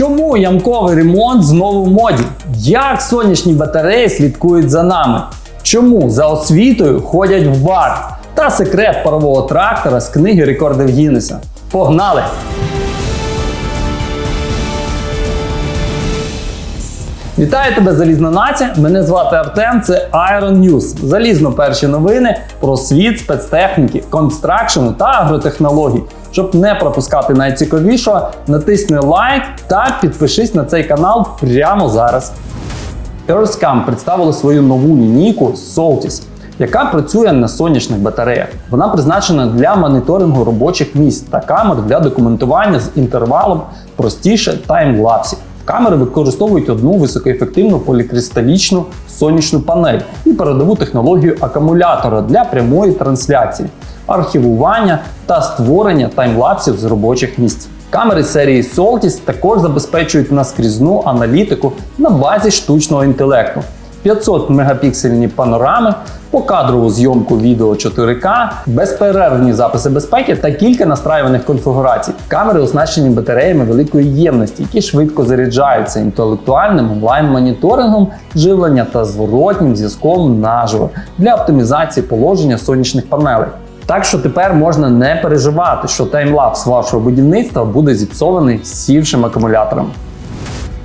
Чому ямковий ремонт знову в моді? Як сонячні батареї слідкують за нами? Чому за освітою ходять в бар? Та секрет парового трактора з книги рекордів Гіннеса. Погнали! Вітаю тебе, залізна нація! Мене звати Артем. Це Iron News. Залізно перші новини про світ спецтехніки, констракшену та агротехнологій. Щоб не пропускати найцікавішого, натисни лайк та підпишись на цей канал прямо зараз. Earthcam представила свою нову лінійку Soltis, яка працює на сонячних батареях. Вона призначена для моніторингу робочих місць та камер для документування з інтервалом простіше таймлапсів. Камери використовують одну високоефективну полікристалічну сонячну панель і передову технологію акумулятора для прямої трансляції, архівування та створення таймлапсів з робочих місць. Камери серії Soltis також забезпечують наскрізну аналітику на базі штучного інтелекту. 500 мегапіксельні панорами, покадрову зйомку відео 4К, безперервні записи безпеки та кілька настраюваних конфігурацій. Камери оснащені батареями великої ємності, які швидко заряджаються інтелектуальним онлайн-моніторингом живлення та зворотнім зв'язком наживо для оптимізації положення сонячних панелей. Так що тепер можна не переживати, що таймлапс вашого будівництва буде зіпсований сівшим акумулятором.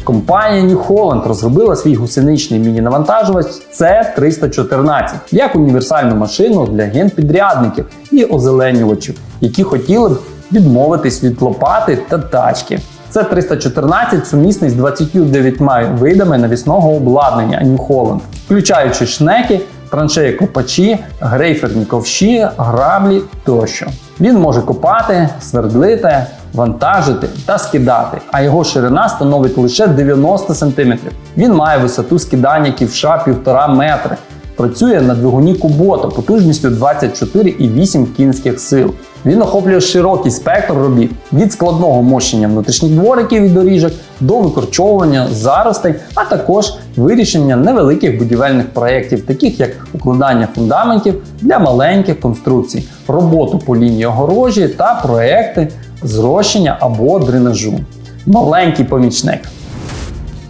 Компанія New Holland розробила свій гусеничний міні-навантажувач C314 як універсальну машину для генпідрядників і озеленювачів, які хотіли б відмовитись від лопати та тачки. Це 314 сумісний з 29 видами навісного обладнання New Holland, включаючи шнеки, траншеї копачі, грейферні ковші, граблі тощо. Він може копати, свердлити, вантажити та скидати, а його ширина становить лише 90 см. Він має висоту скидання ківша 1,5 метри. Працює на двигуні Кубота потужністю 24,8 кінських сил. Він охоплює широкий спектр робіт від складного мощення внутрішніх двориків і доріжок до викорчовування заростей, а також вирішення невеликих будівельних проєктів, таких як укладання фундаментів для маленьких конструкцій, роботу по лінії огорожі та проекти зрощення або дренажу. Маленький помічник.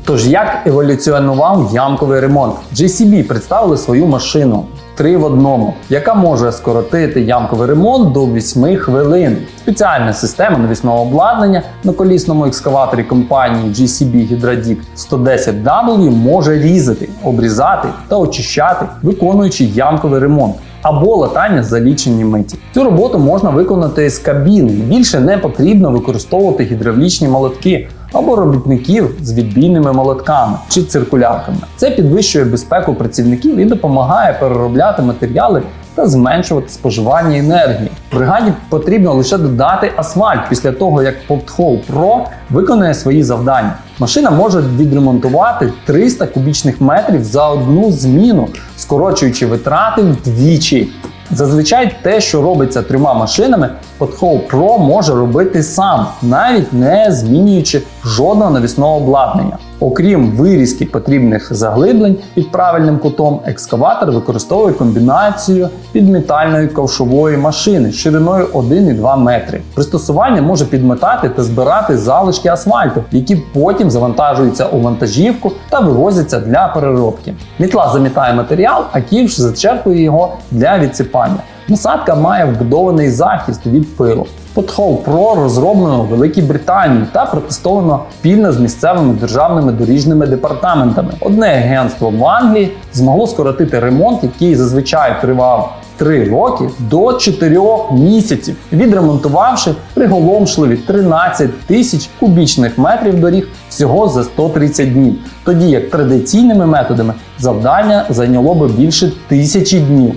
Тож як еволюціонував ямковий ремонт? JCB представили свою машину 3 в одному, яка може скоротити ямковий ремонт до 8 хвилин. Спеціальна система навісного обладнання на колісному екскаваторі компанії GCB Hydradic 110W може різати, обрізати та очищати, виконуючи ямковий ремонт. Або латання за лічені миті. Цю роботу можна виконати з кабіни. Більше не потрібно використовувати гідравлічні молотки або робітників з відбійними молотками чи циркулярками. Це підвищує безпеку працівників і допомагає переробляти матеріали та зменшувати споживання енергії. Бригаді потрібно лише додати асфальт після того, як Pothole Pro виконує свої завдання. Машина може відремонтувати 300 кубічних метрів за одну зміну, скорочуючи витрати вдвічі. Зазвичай те, що робиться трьома машинами, Pothole Pro може робити сам, навіть не змінюючи жодного навісного обладнання. Окрім вирізки потрібних заглиблень під правильним кутом, екскаватор використовує комбінацію підметальної ковшової машини шириною 1,2 метри. Пристосування може підметати та збирати залишки асфальту, які потім завантажуються у вантажівку та вивозяться для переробки. Мітла замітає матеріал, а ківш зачерпує його для відсипання. Насадка має вбудований захист від пилу. Pothole Pro розроблено в Великій Британії та протестовано спільно з місцевими державними доріжними департаментами. Одне агентство в Англії змогло скоротити ремонт, який зазвичай тривав 3 роки до 4 місяців, відремонтувавши приголомшливі 13 тисяч кубічних метрів доріг всього за 130 днів. Тоді як традиційними методами завдання зайняло би більше тисячі днів.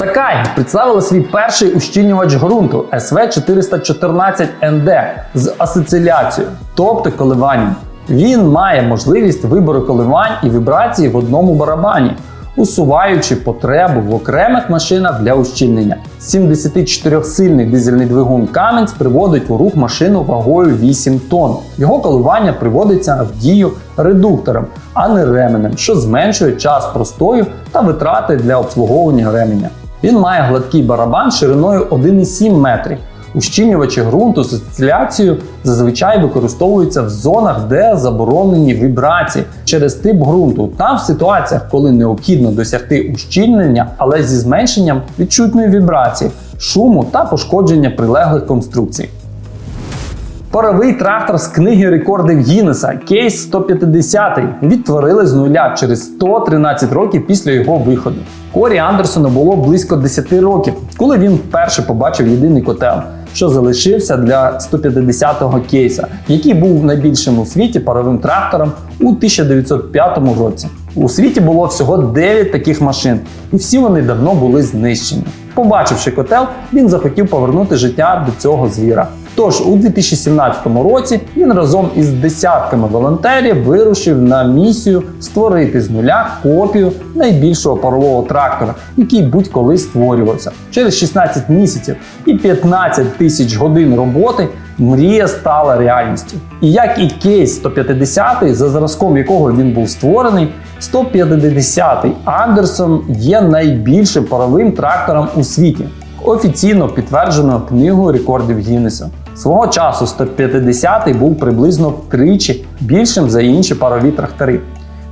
Сакай представила свій перший ущільнювач ґрунту SV414ND з асоціляцією, тобто коливанням. Він має можливість вибору коливань і вібрацій в одному барабані, усуваючи потребу в окремих машинах для ущільнення. 74-сильний дизельний двигун Cummins приводить у рух машину вагою 8 тонн. Його коливання приводиться в дію редуктором, а не ременем, що зменшує час простою та витрати для обслуговування ременя. Він має гладкий барабан шириною 1,7 метрів, Ущільнювачі ґрунту з інсталяцією зазвичай використовуються в зонах, де заборонені вібрації. Через тип ґрунту. Та в ситуаціях, коли необхідно досягти ущільнення, але зі зменшенням відчутної вібрації, шуму та пошкодження прилеглих конструкцій. Паровий трактор з книги рекордів Гіннеса Кейс 150 відтворили з нуля через 113 років після його виходу. Корі Андерсону було близько 10 років, коли він вперше побачив єдиний котел, що залишився для 150-го кейса, який був найбільшим у світі паровим трактором у 1905 році. У світі було всього 9 таких машин, і всі вони давно були знищені. Побачивши котел, він захотів повернути життя до цього звіра. Тож у 2017 році він разом із десятками волонтерів вирушив на місію створити з нуля копію найбільшого парового трактора, який будь-коли створювався. Через 16 місяців і 15 тисяч годин роботи мрія стала реальністю. І як і кейс 150, за зразком якого він був створений, 150-й Андерсон є найбільшим паровим трактором у світі, офіційно підтверджено книгою рекордів Гіннеса. Свого часу 150-й був приблизно втричі більшим за інші парові трактори.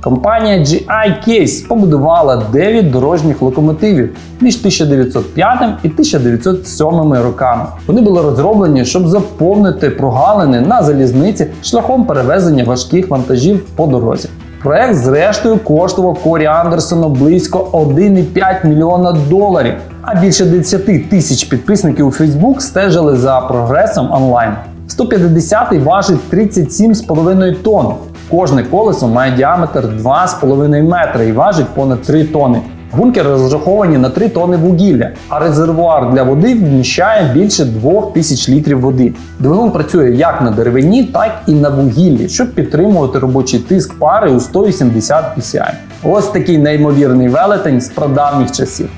Компанія GI Case побудувала 9 дорожніх локомотивів між 1905 і 1907 роками. Вони були розроблені, щоб заповнити прогалини на залізниці шляхом перевезення важких вантажів по дорозі. Проект, зрештою, коштував Корі Андерсону близько 1,5 мільйона доларів. А більше 10 тисяч підписників у Facebook стежили за прогресом онлайн. 150-й важить 37,5 тонн. Кожне колесо має діаметр 2,5 метри і важить понад 3 тонни. Бункери розраховані на 3 тонни вугілля, а резервуар для води вміщає більше 2000 літрів води. Двигун працює як на деревині, так і на вугіллі, щоб підтримувати робочий тиск пари у 180 PSI. Ось такий неймовірний велетень з прадавніх часів.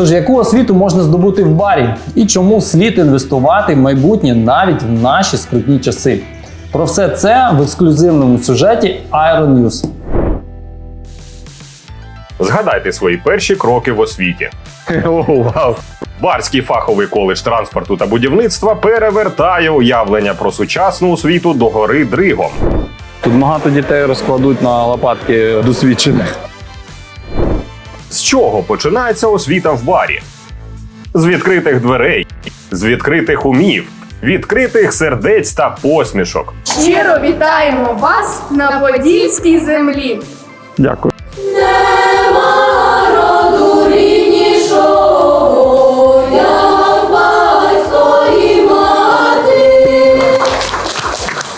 Тож яку освіту можна здобути в барі і чому слід інвестувати в майбутнє навіть в наші скрутні часи? Про все це в ексклюзивному сюжеті Iron News. Згадайте свої перші кроки в освіті. О, вау! Барський фаховий коледж транспорту та будівництва перевертає уявлення про сучасну освіту до гори Дригом. Тут багато дітей розкладуть на лопатки досвідчених. Чого починається освіта в барі? З відкритих дверей, з відкритих умів, відкритих сердець та посмішок. Щиро вітаємо вас на Подільській землі. Дякую.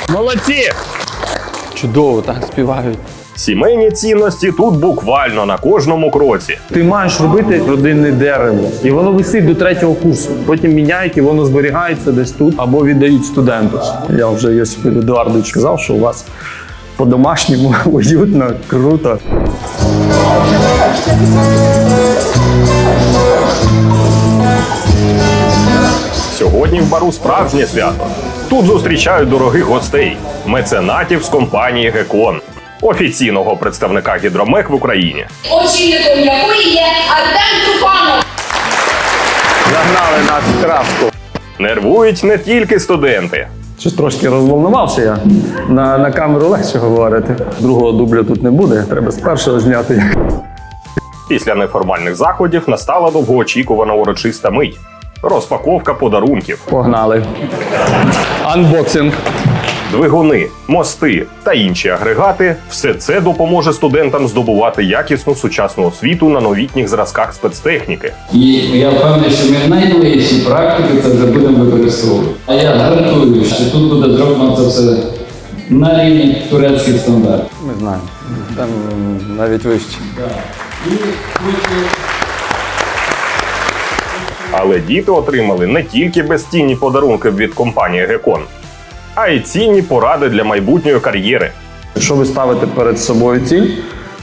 Молодці! Чудово так співають. Сімейні цінності тут буквально на кожному кроці. Ти маєш робити родинне дерево, і воно висить до третього курсу. Потім міняють і воно зберігається десь тут або віддають студенту. Я вже Йосип Едуардович сказав, що у вас по-домашньому уютно, круто. Сьогодні в бару справжнє свято. Тут зустрічають дорогих гостей, меценатів з компанії Гекон, офіційного представника гідромек в Україні. Очільником якої є Артем Труханов. Загнали нас в краску. Нервують не тільки студенти. Щось трошки розволнувався я. На, на камеру легше говорити. Другого дубля тут не буде, треба з першого зняти. Після неформальних заходів настала довгоочікувана урочиста мить. Розпаковка подарунків, Погнали. Анбоксинг. Двигуни, мости та інші агрегати все це допоможе студентам здобувати якісну сучасну освіту на новітніх зразках спецтехніки. І я впевнений, що ми в найближчій практиці це вже будемо використовувати. А я гарантую, що тут буде зроблено це все на рівні турецьких стандартів. Ми знаємо. Там навіть вище. Але діти отримали не тільки безцінні подарунки від компанії Гекон, а й цінні поради для майбутньої кар'єри. Якщо ви ставите перед собою ціль,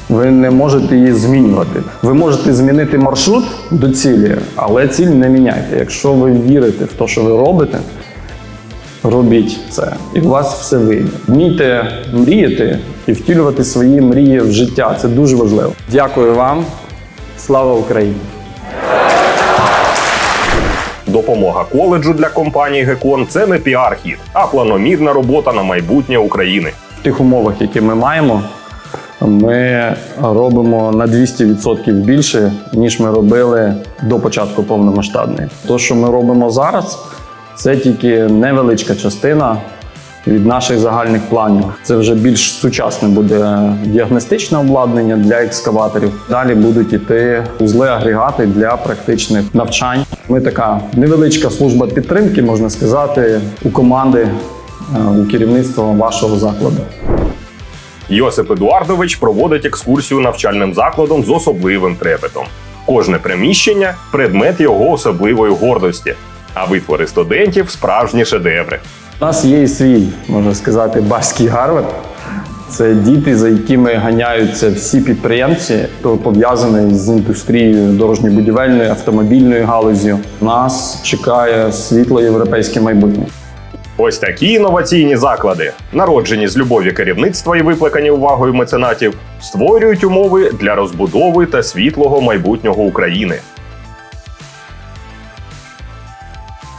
ви не можете її змінювати. Ви можете змінити маршрут до цілі, але ціль не міняйте. Якщо ви вірите в те, що ви робите, робіть це, і у вас все вийде. Вмійте мріяти і втілювати свої мрії в життя. Це дуже важливо. Дякую вам. Слава Україні! Допомога коледжу для компанії Гекон це не піар-хід, а планомірна робота на майбутнє України. В тих умовах, які ми маємо, ми робимо на 200% більше, ніж ми робили до початку повномасштабної. То, що ми робимо зараз, це тільки невеличка частина від наших загальних планів. Це вже більш сучасне буде діагностичне обладнання для екскаваторів. Далі будуть іти узли агрегати для практичних навчань. Ми така невеличка служба підтримки, можна сказати, у команди, е, у керівництва вашого закладу. Йосип Едуардович проводить екскурсію навчальним закладом з особливим трепетом. Кожне приміщення предмет його особливої гордості, а витвори студентів справжні шедеври. У нас є і свій, можна сказати, баський Гарвард. Це діти, за якими ганяються всі підприємці, хто пов'язаний з індустрією дорожньо-будівельною, автомобільною галузю. Нас чекає світло європейське майбутнє. Ось такі інноваційні заклади, народжені з любові керівництва і викликані увагою меценатів, створюють умови для розбудови та світлого майбутнього України.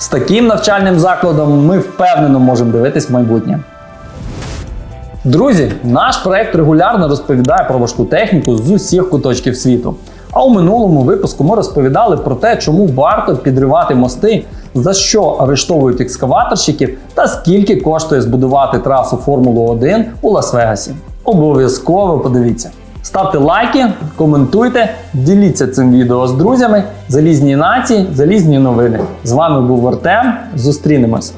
З таким навчальним закладом ми впевнено можемо дивитись в майбутнє. Друзі, наш проект регулярно розповідає про важку техніку з усіх куточків світу. А у минулому випуску ми розповідали про те, чому варто підривати мости, за що арештовують екскаваторщиків та скільки коштує збудувати трасу Формулу 1 у Лас-Вегасі. Обов'язково подивіться. Ставте лайки, коментуйте, діліться цим відео з друзями. Залізні нації, залізні новини. З вами був Артем. Зустрінемось.